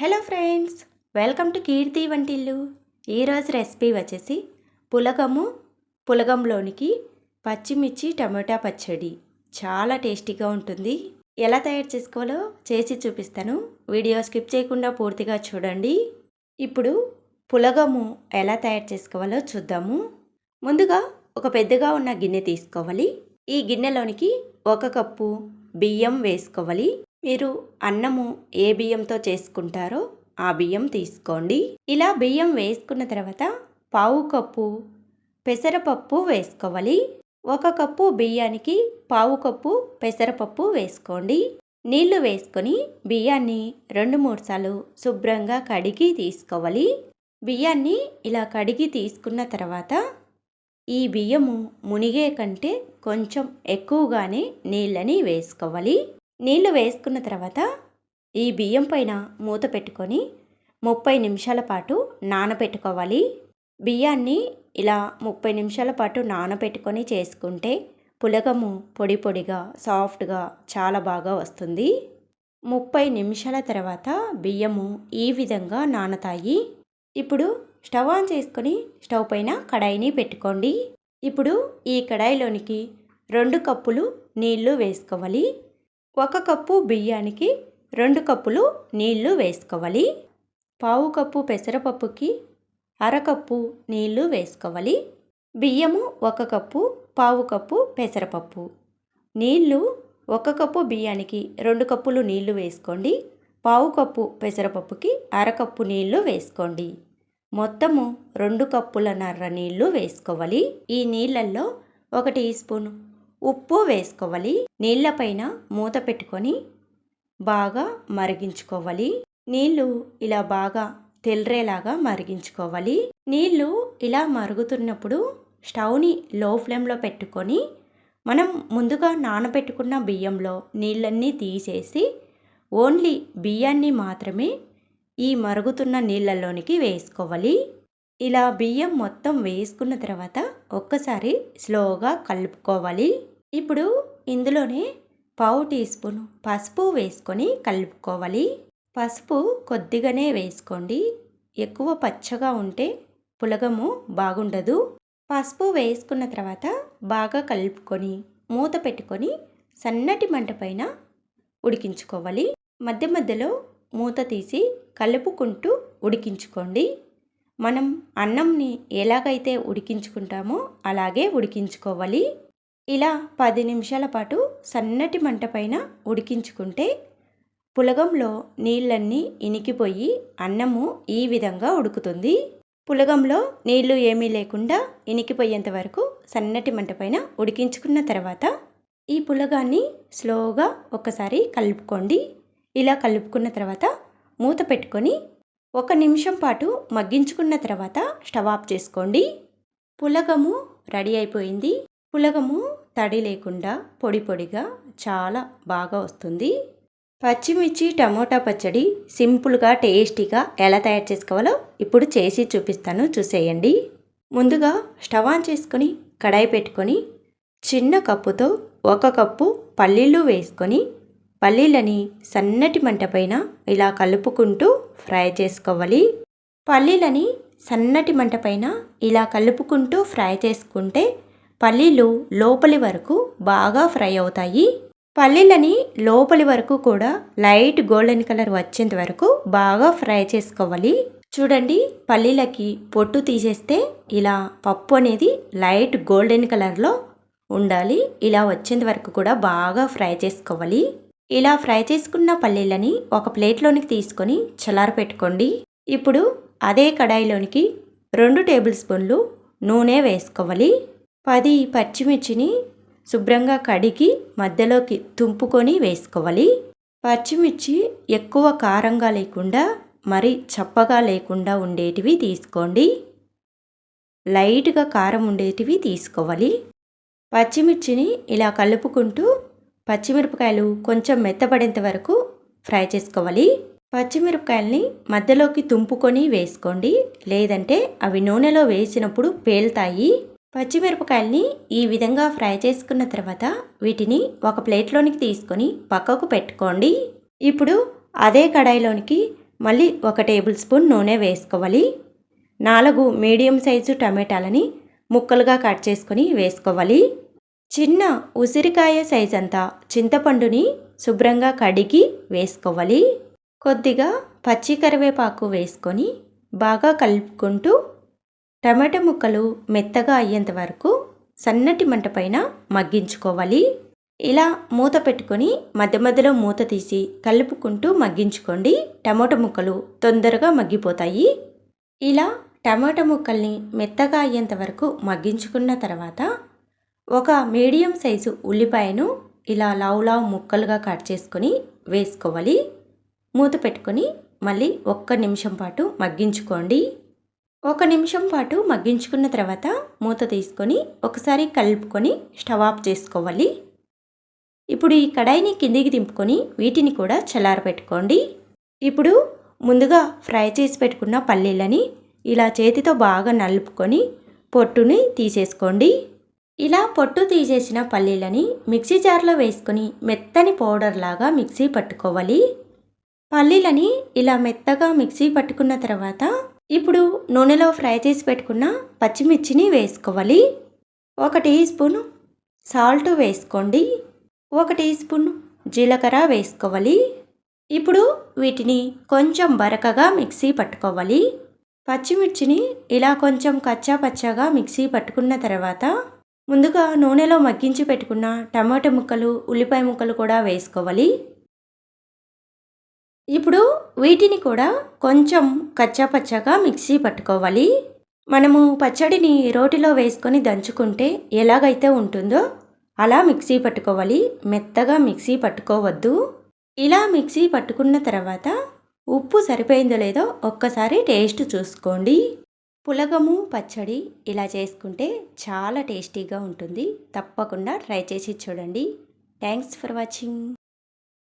Hello friends welcome to Keerthi వంటిల్లు. ఈరోజు recipe వచ్చేసి పులగము పులగంలోనికి పచ్చిమిర్చి టమాటా పచ్చడి. చాలా టేస్టీగా ఉంటుంది. ఎలా తయారు చేసుకోవాలో చేసి చూపిస్తాను. వీడియో స్కిప్ చేయకుండా పూర్తిగా చూడండి. ఇప్పుడు పులగము ఎలా తయారు చేసుకోవాలో చూద్దాము. ముందుగా ఒక పెద్దగా ఉన్న గిన్నె తీసుకోవాలి. ఈ గిన్నెలోనికి ఒక కప్పు బియ్యం వేసుకోవాలి. మీరు అన్నము ఏ బియ్యంతో చేసుకుంటారో ఆ బియ్యం తీసుకోండి. ఇలా బియ్యం వేసుకున్న తర్వాత పావు కప్పు పెసరపప్పు వేసుకోవాలి. ఒక కప్పు బియ్యానికి పావు కప్పు పెసరపప్పు వేసుకోండి. నీళ్ళు వేసుకొని బియ్యాన్ని రెండు మూడు సార్లు శుభ్రంగా కడిగి తీసుకోవాలి. బియ్యాన్ని ఇలా కడిగి తీసుకున్న తర్వాత ఈ బియ్యము మునిగే కంటే కొంచెం ఎక్కువగానే నీళ్ళని వేసుకోవాలి. నీళ్ళు వేసుకున్న తర్వాత ఈ బియ్యం పైన మూత పెట్టుకొని ముప్పై నిమిషాల పాటు నానబెట్టుకోవాలి. బియ్యాన్ని ఇలా ముప్పై నిమిషాల పాటు నానబెట్టుకొని చేసుకుంటే పులగము పొడి పొడిగా సాఫ్ట్గా చాలా బాగా వస్తుంది. ముప్పై నిమిషాల తర్వాత బియ్యము ఈ విధంగా నానతాయి. ఇప్పుడు స్టవ్ ఆన్ చేసుకొని స్టవ్ పైన కడాయిని పెట్టుకోండి. ఇప్పుడు ఈ కడాయిలోనికి రెండు కప్పులు నీళ్ళు వేసుకోవాలి. ఒక కప్పు బియ్యానికి రెండు కప్పులు నీళ్ళు వేసుకోవాలి. పావు కప్పు పెసరపప్పుకి అరకప్పు నీళ్ళు వేసుకోవాలి. బియ్యము ఒక కప్పు పావు కప్పు పెసరపప్పు. నీళ్ళు ఒక కప్పు బియ్యానికి రెండు కప్పులు నీళ్ళు వేసుకోండి. పావు కప్పు పెసరపప్పుకి అరకప్పు నీళ్ళు వేసుకోండి. మొత్తము రెండు కప్పుల నర్ర నీళ్ళు వేసుకోవాలి. ఈ నీళ్ళల్లో ఒక టీ స్పూన్ ఉప్పు వేసుకోవాలి. నీళ్ళపైన మూత పెట్టుకొని బాగా మరిగించుకోవాలి. నీళ్ళు ఇలా బాగా తెల్లరేలాగా మరిగించుకోవాలి. నీళ్ళు ఇలా మరుగుతున్నప్పుడు స్టవ్ని లో ఫ్లేమ్లో పెట్టుకొని మనం ముందుగా నానబెట్టుకున్న బియ్యంలో నీళ్ళన్నీ తీసేసి ఓన్లీ బియ్యాన్ని మాత్రమే ఈ మరుగుతున్న నీళ్ళలోనికి వేసుకోవాలి. ఇలా బియ్యం మొత్తం వేసుకున్న తర్వాత ఒక్కసారి స్లోగా కలుపుకోవాలి. ఇప్పుడు ఇందులోనే పావు టీ స్పూన్ పసుపు వేసుకొని కలుపుకోవాలి. పసుపు కొద్దిగానే వేసుకోండి. ఎక్కువ పచ్చగా ఉంటే పులగము బాగుండదు. పసుపు వేసుకున్న తర్వాత బాగా కలుపుకొని మూత పెట్టుకొని సన్నటి మంట పైన ఉడికించుకోవాలి. మధ్య మధ్యలో మూత తీసి కలుపుకుంటూ ఉడికించుకోండి. మనం అన్నంని ఎలాగైతే ఉడికించుకుంటామో అలాగే ఉడికించుకోవాలి. ఇలా పది నిమిషాల పాటు సన్నటి మంట పైన ఉడికించుకుంటే పులగంలో నీళ్ళన్నీ ఇనికిపోయి అన్నము ఈ విధంగా ఉడుకుతుంది. పులగంలో నీళ్ళు ఏమీ లేకుండా ఇనికిపోయేంత వరకు సన్నటి మంట పైన ఉడికించుకున్న తర్వాత ఈ పులగాన్ని స్లోగా ఒకసారి కలుపుకోండి. ఇలా కలుపుకున్న తర్వాత మూత పెట్టుకొని ఒక నిమిషం పాటు మగ్గించుకున్న తర్వాత స్టవ్ ఆఫ్ చేసుకోండి. పులగము రెడీ అయిపోయింది. పులగము తడి లేకుండా పొడి పొడిగా చాలా బాగా వస్తుంది. పచ్చిమిర్చి టమోటా పచ్చడి సింపుల్గా టేస్టీగా ఎలా తయారు చేసుకోవాలో ఇప్పుడు చేసి చూపిస్తాను. చూసేయండి. ముందుగా స్టవ్ ఆన్ చేసుకొని కడాయి పెట్టుకొని చిన్న కప్పుతో ఒక కప్పు పల్లీలు వేసుకొని పల్లీలని సన్నటి మంట పైన ఇలా కలుపుకుంటూ ఫ్రై చేసుకోవాలి. పల్లీలని సన్నటి మంట పైన ఇలా కలుపుకుంటూ ఫ్రై చేసుకుంటే పల్లీలు లోపలి వరకు బాగా ఫ్రై అవుతాయి. పల్లీలని లోపలి వరకు కూడా లైట్ గోల్డెన్ కలర్ వచ్చేంత వరకు బాగా ఫ్రై చేసుకోవాలి. చూడండి పల్లీలకి పొట్టు తీసేస్తే ఇలా పప్పు అనేది లైట్ గోల్డెన్ కలర్లో ఉండాలి. ఇలా వచ్చేంత వరకు కూడా బాగా ఫ్రై చేసుకోవాలి. ఇలా ఫ్రై చేసుకున్న పల్లీలని ఒక ప్లేట్లోనికి తీసుకొని చల్లార పెట్టుకోండి. ఇప్పుడు అదే కడాయిలోనికి రెండు టేబుల్ స్పూన్లు నూనె వేసుకోవాలి. పది పచ్చిమిర్చిని శుభ్రంగా కడిగి మధ్యలోకి తుంపుకొని వేసుకోవాలి. పచ్చిమిర్చి ఎక్కువ కారంగా లేకుండా మరి చప్పగా లేకుండా ఉండేటివి తీసుకోండి. లైట్గా కారం ఉండేటివి తీసుకోవాలి. పచ్చిమిర్చిని ఇలా కలుపుకుంటూ పచ్చిమిరపకాయలు కొంచెం మెత్తబడేంత వరకు ఫ్రై చేసుకోవాలి. పచ్చిమిరపకాయల్ని మధ్యలోకి తుంపుకొని వేసుకోండి. లేదంటే అవి నూనెలో వేసినప్పుడు పేలుతాయి. పచ్చిమిరపకాయల్ని ఈ విధంగా ఫ్రై చేసుకున్న తర్వాత వీటిని ఒక ప్లేట్లోనికి తీసుకొని పక్కకు పెట్టుకోండి. ఇప్పుడు అదే కడాయిలోనికి మళ్ళీ ఒక టేబుల్ స్పూన్ నూనె వేసుకోవాలి. నాలుగు మీడియం సైజు టమాటాలని ముక్కలుగా కట్ చేసుకొని వేసుకోవాలి. చిన్న ఉసిరికాయ సైజ్ అంతా చింతపండుని శుభ్రంగా కడిగి వేసుకోవాలి. కొద్దిగా పచ్చి కరివేపాకు వేసుకొని బాగా కలుపుకుంటూ టమాటా ముక్కలు మెత్తగా అయ్యేంత వరకు సన్నటి మంట పైన మగ్గించుకోవాలి. ఇలా మూత పెట్టుకొని మధ్య మధ్యలో మూత తీసి కలుపుకుంటూ మగ్గించుకోండి. టమాటా ముక్కలు తొందరగా మగ్గిపోతాయి. ఇలా టమాటా ముక్కల్ని మెత్తగా అయ్యేంత వరకు మగ్గించుకున్న తర్వాత ఒక మీడియం సైజు ఉల్లిపాయను ఇలా లావు లావు ముక్కలుగా కట్ చేసుకొని వేసుకోవాలి. మూత పెట్టుకొని మళ్ళీ ఒక్క నిమిషం పాటు మగ్గించుకోండి. ఒక నిమిషం పాటు మగ్గించుకున్న తర్వాత మూత తీసుకొని ఒకసారి కలుపుకొని స్టవ్ ఆఫ్ చేసుకోవాలి. ఇప్పుడు ఈ కడాయిని కిందికి దింపుకొని వీటిని కూడా చల్లారబెట్టుకోండి ఇప్పుడు ముందుగా ఫ్రై చేసి పెట్టుకున్న పల్లీలని ఇలా చేతితో బాగా నలుపుకొని పొట్టుని తీసేసుకోండి. ఇలా పొట్టు తీసేసిన పల్లీలని మిక్సీ జార్లో వేసుకొని మెత్తని పౌడర్ లాగా మిక్సీ పట్టుకోవాలి. పల్లీలని ఇలా మెత్తగా మిక్సీ పట్టుకున్న తర్వాత ఇప్పుడు నూనెలో ఫ్రై చేసి పెట్టుకున్న పచ్చిమిర్చిని వేసుకోవాలి. ఒక టీ స్పూన్ సాల్ట్ వేసుకోండి. ఒక టీ స్పూన్ జీలకర్ర వేసుకోవాలి. ఇప్పుడు వీటిని కొంచెం బరకగా మిక్సీ పట్టుకోవాలి. పచ్చిమిర్చిని ఇలా కొంచెం కచ్చా పచ్చగా మిక్సీ పట్టుకున్న తర్వాత ముందుగా నూనెలో మగ్గించి పెట్టుకున్న టమాటా ముక్కలు ఉల్లిపాయ ముక్కలు కూడా వేసుకోవాలి. ఇప్పుడు వీటిని కూడా కొంచెం కచ్చా పచ్చగా మిక్సీ పట్టుకోవాలి. మనము పచ్చడిని రోటిలో వేసుకొని దంచుకుంటే ఎలాగైతే ఉంటుందో అలా మిక్సీ పట్టుకోవాలి. మెత్తగా మిక్సీ పట్టుకోవద్దు. ఇలా మిక్సీ పట్టుకున్న తర్వాత ఉప్పు సరిపోయిందో లేదో ఒక్కసారి టేస్ట్ చూసుకోండి. పులగము పచ్చడి ఇలా చేసుకుంటే చాలా టేస్టీగా ఉంటుంది. తప్పకుండా ట్రై చేసి చూడండి. Thanks for watching.